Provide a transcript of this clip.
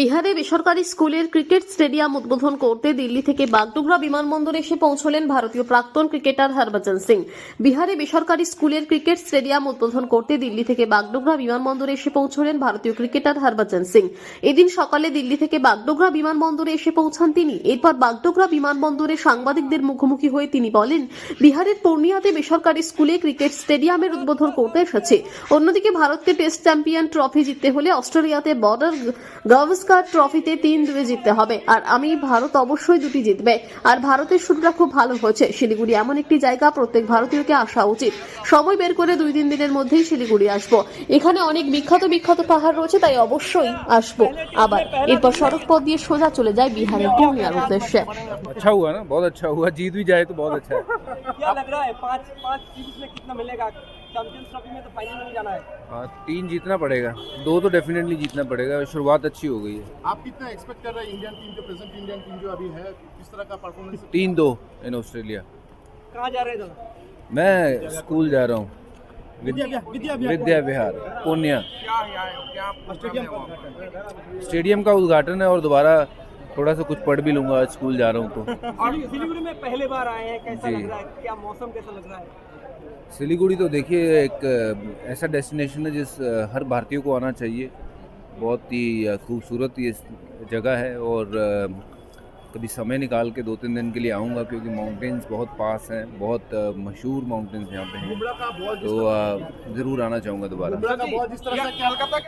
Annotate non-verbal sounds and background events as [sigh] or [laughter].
বিহারে বেসরকারি স্কুলের ক্রিকেট স্টেডিয়াম উদ্বোধন করতে দিল্লি থেকে বাগডোগরা বিমানবন্দরে এসে পৌঁছলেন ভারতীয় প্রাক্তন ক্রিকেটার হরভজন সিং। বিহারে বেসরকারি স্কুলের ক্রিকেট স্টেডিয়াম উদ্বোধন করতে দিল্লি থেকে বাগডোগরা বিমানবন্দরে এসে পৌঁছলেন ভারতীয় ক্রিকেটার হরভজন সিং। এদিন সকালে দিল্লি থেকে বাগডোগরা বিমানবন্দরে এসে পৌঁছান তিনি। এরপর বাগডোগরা বিমানবন্দরে সাংবাদিকদের মুখোমুখি হয়ে তিনি বলেন, বিহারের পূর্ণিয়াতে বেসরকারি স্কুলে ক্রিকেট স্টেডিয়ামের উদ্বোধন করতে এসেছে। অন্যদিকে ভারতকে টেস্ট চ্যাম্পিয়ন ট্রফি জিততে হলে অস্ট্রেলিয়াতে বর্ডার গাভাস্কার ট্রফিতে তিন দুয়ে জিততে হবে আর আমি ভারত অবশ্যই দুটি জিতবে আর ভারতের শুরুটা খুব ভালো হয়েছে শিলিগুড়ি এমন একটি জায়গা প্রত্যেক ভারতীয়কে আসা উচিত সময় বের করে দুই তিন দিনের মধ্যেই শিলিগুড়ি আসবো এখানে অনেক বিখ্যাত বিখ্যাত পাহাড় রয়েছে তাই অবশ্যই আসবো আবার এরপর সড়ক পথ দিয়ে সোজা চলে যায় বিহারের পূর্ণিয়ার উদ্দেশ্যে अच्छा हुआ ना बहुत अच्छा हुआ जीत भी जाए तो बहुत अच्छा है क्या लग रहा है पांच पांच सीरीज में कितना मिलेगा चैंपियंस ट्रॉफी में तो फाइनल में जाना है। हाँ, तीन जीतना पड़ेगा। दो तो डेफिनेटली जीतना पड़ेगा। शुरुआत अच्छी हो गई है। आप कितना एक्सपेक्ट कर रहे हैं इंडियन टीम जो प्रेजेंट इंडियन टीम जो अभी है किस तरह का परफॉर्मेंस तीन दो इन ऑस्ट्रेलिया कहाँ जा रहे हैं मैं स्कूल जा रहा हूँ। विद्या विहार पूर्णिया। स्टेडियम का उद्घाटन। है और दोबारा थोड़ा सा कुछ पढ़ भी लूँगा स्कूल जा रहा हूँ तो। [laughs] और सिलीगुड़ी में पहले बार आए हैं कैसा लग रहा है? क्या मौसम कैसा लग रहा है? सिलीगुड़ी तो देखिए एक ऐसा डेस्टिनेशन है जिस हर भारतीय को आना चाहिए। बहुत ही खूबसूरत ये जगह है और कभी समय निकाल के दो तीन दिन के लिए आऊँगा क्योंकि माउंटेन्स बहुत पास हैं बहुत मशहूर माउंटेन्स यहाँ पे। हैं तो ज़रूर आना चाहूँगा दोबारा।